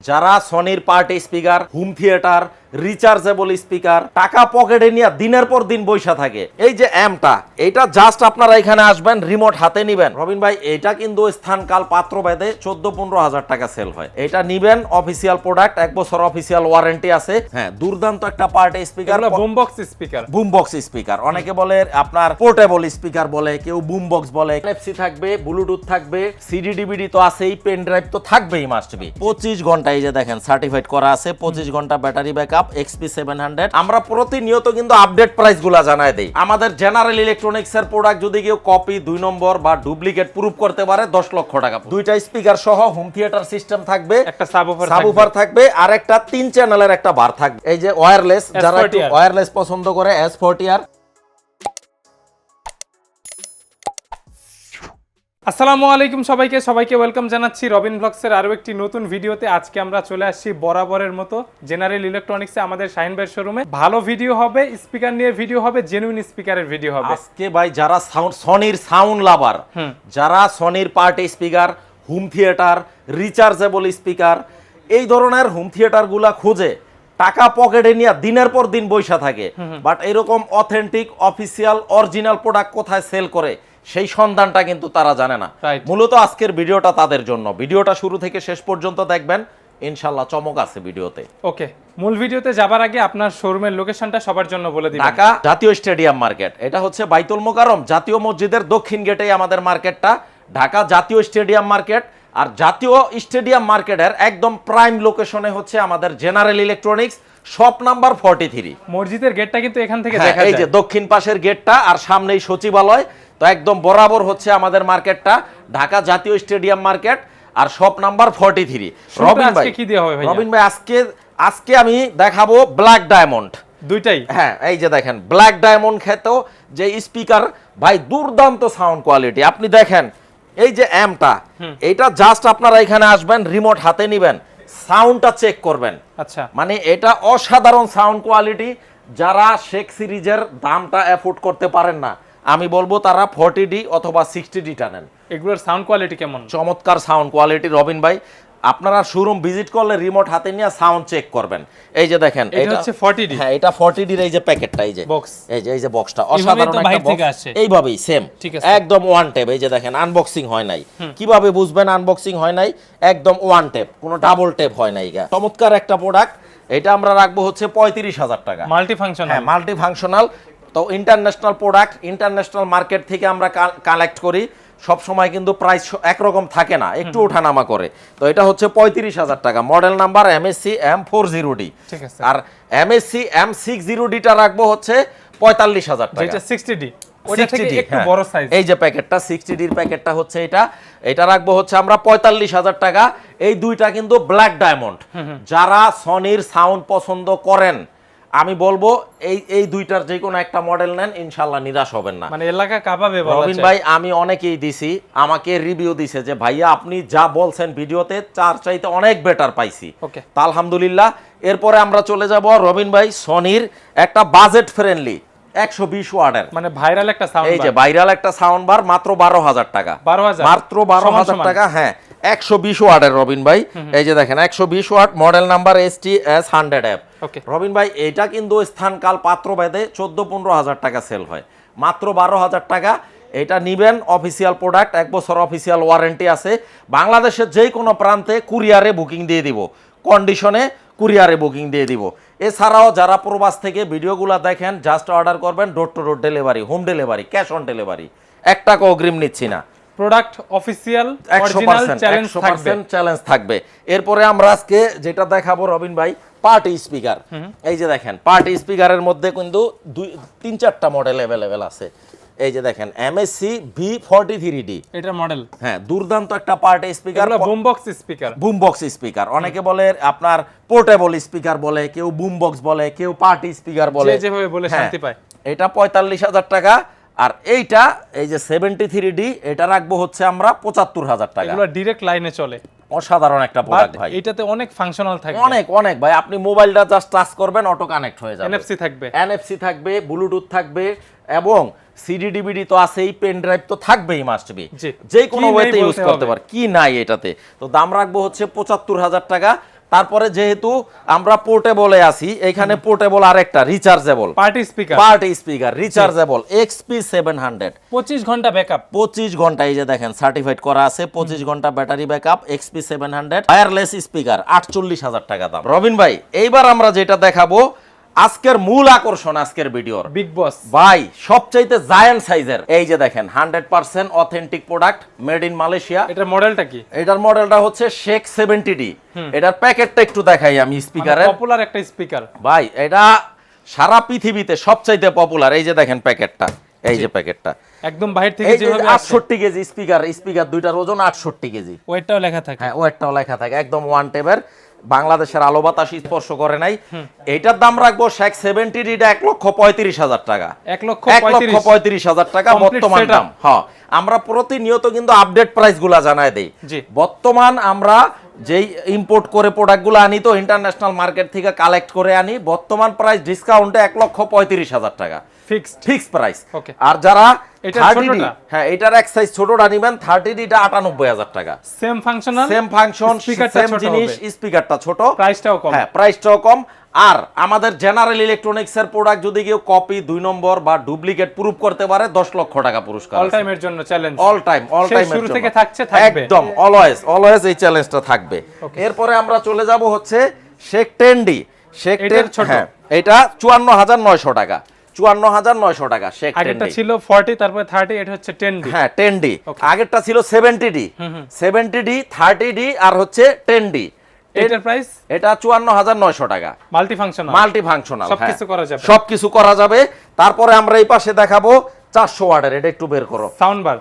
যারা সনির party speaker home theatre rechargeable speaker টাকা পকেটে নিয়ে দিনের পর দিন বৈশা থাকে। এই যে অ্যামটা এটা জাস্ট আপনারা এখানে আসবেন রিমোট হাতে নিবেন। রবিন ভাই এটা কিন্তু স্থানকাল পাত্র ভেদে চোদ্দ পনেরো হাজার টাকা সেল হয়। এটা নিবেন অফিসিয়াল প্রোডাক্ট এক বছর অফিসিয়াল ওয়ারেন্টি আছে। হ্যাঁ দুর্দান্ত একটা পার্টি স্পিকার এগুলো boom box speaker boom box speaker অনেকে বলে আপনার পোর্টেবল স্পিকার বলে কেউ বুম বক্স বলে এফসি থাকবে ব্লুটুথ থাকবে সিডি ডিভিডি তো আছেই পেন ড্রাইভ তো থাকবেই মাস্ট বি পঁচিশ ঘণ্টা এই যে দেখেন সার্টিফাইড করা আছে পঁচিশ ঘণ্টা battery backup XP seven hundred আমরা প্রতিনিয়ত কিন্তু আপডেট প্রাইসগুলা জানাই দেই। আমাদের জেনারেল ইলেকট্রনিক্স এর প্রোডাক্ট যদি কেউ কপি দুই নম্বর বা ডুপ্লিকেট প্রুফ করতে পারে দশ লক্ষ টাকা দুইটা স্পিকার সহ হোম থিয়েটার সিস্টেম থাকবে একটা সাবুফার থাকবে। আর একটা তিন চ্যানেলের একটা বার থাকবে। এই যে ওয়ারলেস যারা একটু S40R ওয়্যারলেস পছন্দ করে এস ফোর্টি আর আসসালামু আলাইকুম সবাইকে সবাইকে ওয়েলকাম জানাচ্ছি রবিন ব্লগসের আরও একটি নতুন ভিডিওতে। আজকে আমরা চলে আসছি বরাবরের মতো জেনারেল ইলেকট্রনিক্সে আমাদের শাহিন ভাইয়ের শোরুমে ভালো ভিডিও হবে স্পিকার নিয়ে ভিডিও হবে জেনুইন স্পিকারের ভিডিও হবে। আজকে ভাই যারা সাউন্ড সনির সাউন্ড লাভার যারা সনির party speaker home theatre rechargeable speaker এই ধরনের হোম থিয়েটারগুলা খুঁজে টাকা পকেটে নিয়ে দিনের পর দিন বৈশা থাকে। বাট এরকম অথেন্টিক অফিসিয়াল অরিজিনাল প্রোডাক্ট কোথায় সেল করে সেই সন্ধানটা কিন্তু তারা জানে না। মূলত আজকের ভিডিওটা তাদের জন্য। ভিডিওটা শুরু থেকে শেষ পর্যন্ত দেখবেন। ইনশাল্লাহ চমক আছে ভিডিওতে। ওকে মূল ভিডিওতে যাবার আগে আপনার শোরুমের লোকেশনটা সবার জন্য বলে দিন ঢাকা জাতীয় স্টেডিয়াম মার্কেট। এটা হচ্ছে বাইতুল মোকারম জাতীয় মসজিদের দক্ষিণ গেটেই আমাদের মার্কেটটা। ঢাকা জাতীয় স্টেডিয়াম মার্কেট আর জাতীয় স্টেডিয়াম মার্কেটের একদম প্রাইম লোকেশনে হচ্ছে আমাদের general electronics shop number forty three. মসজিদের গেটটা কিন্তু এখান থেকে দেখা হ্যাঁ, এই যে যায় দক্ষিণ পাশের গেটটা আর সামনেই সচিবালয়। তো একদম বরাবর হচ্ছে আমাদের মার্কেটটা ঢাকা জাতীয় স্টেডিয়াম মার্কেট আর shop number forty three Robin ভাই আজকে কি দেওয়া হবে? রবিন ভাই আজকে আজকে আমি দেখাবো ব্ল্যাক ডায়মন্ড দুইটাই? হ্যাঁ এই যে দেখেন ব্ল্যাক ডায়মন্ড খেত যে স্পিকার ভাই দুর্দান্ত সাউন্ড কোয়ালিটি আপনি দেখেন এই যে অ্যামটা এটা জাস্ট আপনারা এখানে আসবেন রিমোট হাতে নিবেন সাউন্ডটা চেক করবেন। আচ্ছা। মানে এটা অসাধারণ সাউন্ড কোয়ালিটি যারা শেখ সিরিজের দামটা অ্যাফোর্ড করতে পারেন না আমি বলব তারা ফর্টি ডি অথবা সিক্সটি ডি টানেন। এগুলোর সাউন্ড কোয়ালিটি কেমন? চমৎকার সাউন্ড কোয়ালিটি রবিন ভাই। আপনারা শোরুম ভিজিট করলে রিমোট হাতে নিয়ে সাউন্ড চেক করবেন। এই যে দেখেন এটা হচ্ছে 40D হ্যাঁ এটা 40 ডির এই যে প্যাকেটটা এই যে Box। এই যে এই যে বক্সটা অসাধারণ একটা। আসছে। এইভাবেই সেম। একদম ওয়ান টেপ এই যে দেখেন আনবক্সিং হয় নাই। কীভাবে বুঝবেন আনবক্সিং হয় নাই? একদম ওয়ান টেপ কোনো ডাবল টেপ হয় নাই গা। চমৎকার একটা প্রোডাক্ট এটা আমরা রাখব হচ্ছে পঁয়ত্রিশ হাজার টাকা। মাল্টি ফাংশন হ্যাঁ মাল্টি ফাংশনাল তো ইন্টারন্যাশনাল প্রোডাক্ট ইন্টারন্যাশনাল মার্কেট থেকে আমরা কালেক্ট করি। সব সময় কিন্তু প্রাইস একরকম থাকে না একটু ওঠানামা করে। তো এটা হচ্ছে পঁয়ত্রিশ হাজার টাকা। Model number MSC M four zero D. আর এমএসসি এম সিক্স জিরো ডিটা রাখব হচ্ছে পঁয়তাল্লিশ হাজার টাকা। যেটা 60 ডি ওটা 60D, থেকে একটু হ্যাঁ। বড় সাইজ এই যে প্যাকেটটা সিক্সটি ডির প্যাকেটটা হচ্ছে এটা। এটা রাখব হচ্ছে আমরা পঁয়তাল্লিশ হাজার টাকা। এই দুইটা কিন্তু ব্ল্যাক ডায়মন্ড যারা সনির সাউন্ড পছন্দ করেন আমি বলব এই এই দুইটার যে কোনো একটা মডেল নেন ইনশাল্লাহ নিরাশ হবেন না। মানে এলাকা কাঁপাবে রবিন ভাই আমি অনেকেই দিছি আমাকে রিভিউ দিছে যে ভাইয়া আপনি যা বলছেন ভিডিওতে চার চাইতে অনেক বেটার পাইছি। Okay. তা আলহামদুলিল্লাহ এরপরে আমরা চলে যাব রবিন ভাই সনির একটা বাজেট ফ্রেন্ডলি একশো বিশ ওয়ার্ডের মানে ভাইরাল একটা সাউন্ড এই যে ভাইরাল একটা সাউন্ড বার মাত্র বারো হাজার টাকা। 12,000 মাত্র বারো হাজার টাকা হ্যাঁ। একশো বিশ ওয়াটের রবিন ভাই। এই যে দেখেন একশো বিশ watt model number S T S hundred app. Robin ভাই এটা কিন্তু স্থানকাল পাত্র ভেদে চোদ্দ পনেরো হাজার টাকা সেল হয়। মাত্র বারো হাজার টাকা। এটা নিবেন অফিসিয়াল প্রোডাক্ট এক বছর অফিসিয়াল ওয়ারেন্টি আছে। বাংলাদেশের যেই কোনো প্রান্তে কুরিয়ারে বুকিং দিয়ে দিব। কন্ডিশনে কুরিয়ারে বুকিং দিয়ে দিব। এছাড়াও যারা প্রবাস থেকে ভিডিওগুলো দেখেন জাস্ট অর্ডার করবেন door to door delivery home delivery cash on delivery এক টাকা অগ্রিম নিচ্ছি না। প্রোডাক্ট অফিসিয়াল অরিজিনাল চ্যালেঞ্জ থাকবে। চ্যালেঞ্জ থাকবে। এরপরে আমরা আজকে যেটা দেখাবো রবিন ভাই পার্টি স্পিকার এই যে দেখেন পার্টি স্পিকারের মধ্যে কিন্তু দুই তিন চারটা মডেল অ্যাভেলেবেল আছে। এই যে দেখেন MSC V forty three D এটা মডেল হ্যাঁ দুর্দান্ত একটা পার্টি স্পিকার এগুলো boom box speaker boom box speaker অনেকে বলে আপনার পোর্টেবল স্পিকার বলে কেউ বুম বক্স বলে কেউ পার্টি স্পিকার বলে। যে যেভাবে বলে হ্যাঁ, শান্তি পায়। এটা পঁয়তাল্লিশ হাজার টাকা। আর এইটা এই যে সেভেন্টি থ্রি ডি এটা রাখব হচ্ছে আমরা পঁচাত্তর হাজার টাকা। ডিরেক্ট লাইনে চলে। অসাধারণ একটা প্রোডাক্ট ভাই। এটাতে অনেক ফাংশনাল থাকবে। অনেক অনেক ভাই আপনি মোবাইলটা জাস্ট টাচ করবেন অটো কানেক্ট হয়ে যাবে। এনএফসি থাকবে। এনএফসি থাকবে ব্লুটুথ থাকবে এবং সিডি ডিভিডি তো আছেই পেন ড্রাইভ তো থাকবেই মাস্ট বি। যে কোনো ওয়েতে ইউজ করতে। পার। কি নাই এটাতে? তো দাম রাখব হচ্ছে পঁচাত্তর হাজার টাকা। তারপরে যেহেতু আমরা পোর্টেবলে আছি এখানে পোর্টেবল আরেকটা rechargeable party speaker party speaker rechargeable XP seven hundred পঁচিশ ঘণ্টা ব্যাকআপ পঁচিশ ঘণ্টা এই যে দেখেন সার্টিফাইড করা আছে পঁচিশ ঘণ্টা battery backup XP seven hundred wireless speaker আটচল্লিশ হাজার টাকা দাম। রবিন ভাই এইবার আমরা যেটা দেখাবো আজকের মূল আকর্ষণ আজকের ভিডিওর। বিগ বস ভাই সবচাইতে জায়ান্ট সাইজের এই যে দেখেন hundred percent authentic product made in Malaysia এটার মডেলটা কি? এটার মডেলটা হচ্ছে শেক সেভেন্টি ডি এটার প্যাকেটটা একটু দেখাই আমি স্পিকারের পপুলার একটা স্পিকার ভাই এটা সারা পৃথিবীতে সবচাইতে পপুলার এই যে দেখেন প্যাকেটটা এই যে প্যাকেটটা। একদম বাহির থেকে যেভাবে আসে আটষট্টি কেজি স্পিকার স্পিকার দুইটার ওজন আটষট্টি কেজি। ওয়েটটাও লেখা থাকে। হ্যাঁ ওয়েটটাও লেখা থাকে একদম ওয়ান টেবের বাংলাদেশের আলো বাতাস স্পর্শ করে নাই। এইটার দাম রাখব শেখ সেভেন্টি ডিটা এক লক্ষ পঁয়ত্রিশ হাজার টাকা। এক লক্ষ লক্ষ পঁয়ত্রিশ। পঁয়ত্রিশ হাজার টাকা বর্তমান দাম। হ্যাঁ আমরা প্রতিনিয়ত কিন্তু আপডেট প্রাইসগুলা জানাই দেই। বর্তমান আমরা যেই ইম্পোর্ট করে প্রোডাক্টগুলো আনি তো ইন্টারন্যাশনাল মার্কেট থেকে কালেক্ট করে আনি বর্তমান প্রাইস ডিসকাউন্টে এক লক্ষ পঁয়ত্রিশ হাজার টাকা। Fixed fix price. আর যারা এটার 30D ছোটটা? হ্যাঁ এটার এক সাইজ ছোটটা নিবেন থার্টি ডিটা আটানব্বই হাজার টাকা। Same functional same function same জিনিস স্পিকারটা ছোট। প্রাইসটাও কম। হ্যাঁ প্রাইসটাও কম। আর আমাদের জেনারেল ইলেকট্রনিক্স এর প্রোডাক্ট যদি কেউ কপি দুই নম্বর বা ডুপ্লিকেট প্রুফ করতে পারে দশ লক্ষ টাকা পুরস্কার অল টাইমের জন্য challenge all time all time শুরু থেকে থাকছে, থাকবে। একদম অলওয়েজ অলওয়েজ এই চ্যালেঞ্জটা থাকবে। এরপরে আমরা চলে যাব হচ্ছে শেক টেন্ডি এটার টেন ছোট। হ্যাঁ এটা চুয়ান্ন হাজার নয়শো টাকা। চুয়ান্ন হাজার নয়শো টাকা শেক আগেরটা ছিল 40 তারপরে 30 এটা হচ্ছে টেন ডি হ্যাঁ টেন ডি আগেরটা ছিল seventy D seventy D thirty D আর হচ্ছে টেন ডি এটার প্রাইস এটা চুয়ান্ন হাজার নয়শো টাকা। মাল্টি ফাংশনাল মাল্টি ফাংশনাল সবকিছু করা যাবে। সবকিছু করা যাবে। তারপরে আমরা এই পাশে দেখাবো চারশো ওয়ার্ডের এটা একটু বের করো। সাউন্ড বার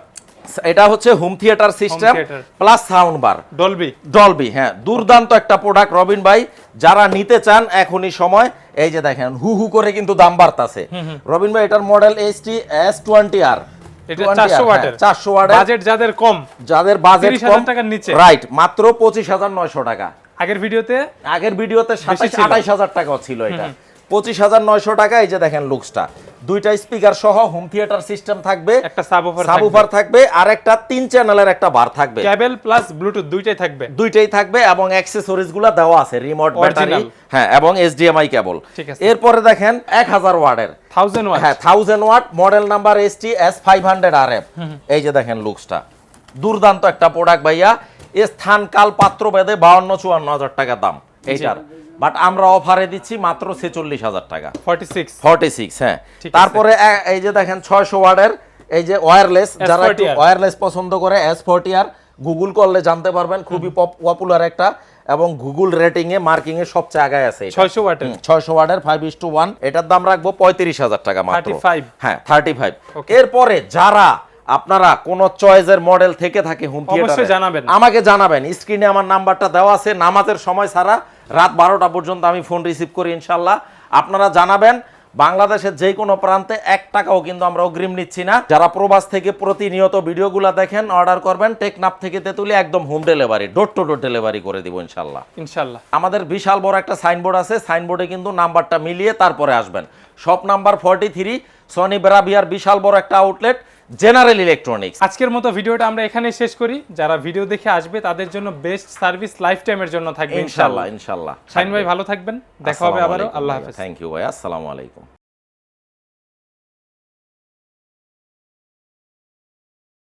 এটা হচ্ছে home theatre system plus sound bar Dolby Dolby হ্যাঁ। দুর্দান্ত একটা প্রোডাক্ট রবিন ভাই। যারা নিতে চান এখনই সময়। এই যে দেখেন হু হু করে কিন্তু দাম বাড়তাছে। রবিন ভাই এটার মডেল এইচটি এস টোয়েন্টি আর এটা 400 চারশো ওয়াটের। বাজেট যাদের কম যাদের বাজেট কম টাকার নিচে। রাইট মাত্র পঁচিশ হাজার নয়শো টাকা। আগের ভিডিওতে আগের ভিডিওতে সাতাশ। আঠাইশ হাজার টাকাও ছিল এটা। পঁচিশ হাজার নয়শো টাকা এই যে দেখেন লুকসটা। দুইটা স্পিকার সহ হোম থিয়েটার সিস্টেম থাকবে একটা সাবউফার থাকবে। আর একটা তিন চ্যানেলের একটা বার থাকবে। কেবল প্লাস ব্লুটুথ দুইটাই থাকবে। দুইটাই থাকবে এবং অ্যাক্সেসরিজগুলা দেওয়া আছে রিমোট ব্যাটারি হ্যাঁ এবং এইচডিএমআই কেবল। এরপরে দেখেন এক হাজার ওয়ার্ডের 1000 ওয়াট হ্যাঁ thousand watt model number S T S five hundred R F এই যে দেখেন লুকসটা দুর্দান্ত একটা প্রোডাক্ট ভাইয়া। স্থান কাল পাত্র বেদে বাউন্ন চুয়ান্ন হাজার টাকা দাম। এইটার। বাট আমরা অফারে দিচ্ছি মাত্র ছেচল্লিশ হাজার টাকা। 46 ফর্টি সিক্স হ্যাঁ। তারপরে এই যে দেখেন ছয়শো ওয়ার্ডের এই যে ওয়্যারলেস যারা একটু S40R ওয়্যারলেস পছন্দ করে এস ফোরটি আর গুগল করলে জানতে পারবেন খুবই পপুলার একটা এবং গুগল রেটিং এ মার্কিং এ সবচেয়ে আগায় আছে। 600 ওয়াটের। ছয়শো ওয়ার্ডের ফাইভ ইস টু ওয়ান এটার দাম রাখব পঁয়ত্রিশ হাজার টাকা মাত্র। 35 হ্যাঁ থার্টি ফাইভ Okay. এরপরে যারা আপনারা কোন চয়েসের মডেল থেকে থাকে হোম অবশ্যই জানাবেন। আমাকে জানাবেন। স্ক্রিনে আমার নাম্বারটা দেওয়া আছে নামাজের সময় ছাড়া রাত বারোটা পর্যন্ত আমি ফোন রিসিভ করি ইনশাল্লাহ আপনারা জানাবেন বাংলাদেশের যে কোনো প্রান্তে এক টাকাও কিন্তু আমরা অগ্রিম নিচ্ছি না। যারা প্রবাস থেকে প্রতিনিয়ত ভিডিওগুলো দেখেন অর্ডার করবেন টেকনাপ থেকে তেতুলি একদম home delivery door to door delivery করে দিব ইনশাল্লাহ ইনশাল্লাহ আমাদের বিশাল বড় একটা সাইনবোর্ড আছে সাইনবোর্ডে কিন্তু নাম্বারটা মিলিয়ে তারপরে আসবেন। Shop number forty three Sony বেরাবিয়ার বিশাল বড় একটা আউটলেট জেনারেল ইলেকট্রনিক্স। আজকের মতো ভিডিওটা আমরা এখানে শেষ করি। যারা ভিডিও দেখে আসবে তাদের জন্য বেস্ট সার্ভিস লাইফ টাইমের জন্য থাকবে ইনশাআল্লাহ ইনশাল্লাহ। শাহিন ভাই ভালো থাকবেন। দেখা হবে আবারও। আল্লাহ হাফেজ। থ্যাংক ইউ ভাই আসসালামু আলাইকুম।